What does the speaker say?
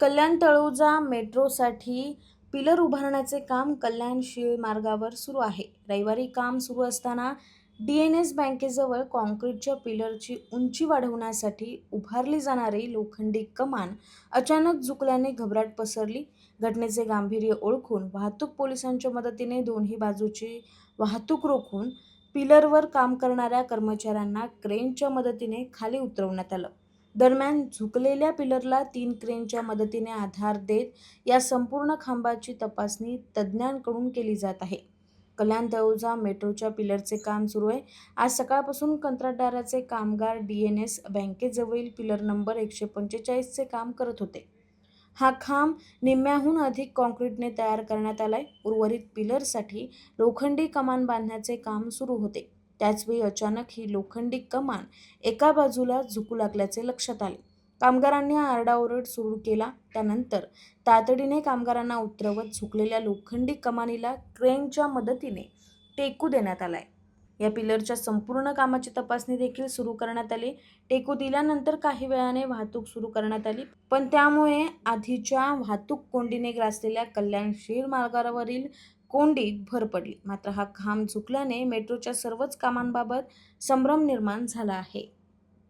कल्याण Taloja मेट्रोसाठी pillar उभारण्याचे काम कल्याण शिळ मार्गावर सुरू आहे. रविवारी काम सुरू असताना डी एन एस बँकेजवळ कॉन्क्रीटच्या पिलरची उंची वाढवण्यासाठी उभारली जाणारी लोखंडी कमान अचानक झुकल्याने घबराट पसरली. घटनेचे गांभीर्य ओळखून वाहतूक पोलिसांच्या मदतीने दोन्ही बाजूची वाहतूक रोखून पिलरवर काम करणाऱ्या कर्मचाऱ्यांना क्रेनच्या मदतीने खाली उतरवण्यात आलं. दरम्यान झुकलेल्या पिलरला तीन क्रेनच्या मदतीने आधार देत या संपूर्ण खांबाची तपासणी तज्ज्ञांकडून केली जात आहे. कल्याण तळोजा मेट्रोच्या पिलरचे काम सुरू आहे. आज सकाळपासून कंत्राटदाराचे कामगार डी एन एस बँकेजवळील पिलर नंबर एकशे पंचेचाळीसचे काम करत होते. हा खांब निम्म्याहून अधिक कॉन्क्रीटने तयार करण्यात आला आहे उर्वरित पिलरसाठी लोखंडी कमान बांधण्याचे काम सुरू होते. त्याचवेळी अचानक ही लोखंडी कमान एका बाजूला झुकू लागल्याचे लक्षात आले. कामगारांनी आरडाओरड सुरू केला. त्यानंतर तातडीने कामगारांना उतरवत झुकलेल्या लोखंडी कमानीला क्रेनच्या मदतीने टेकू देण्यात आलाय. या पिलरच्या संपूर्ण कामाची तपासणी देखील सुरू करण्यात आली. टेकू दिल्यानंतर काही वेळाने वाहतूक सुरू करण्यात आली. पण त्यामुळे आधीच्या वाहतूक कोंडीने ग्रासलेल्या कल्याण शिर मार्गावरील कोंडीत भर पडली. मात्र हा खांब झुकल्याने मेट्रोच्या सर्वच कामांबाबत संभ्रम निर्माण झाला आहे.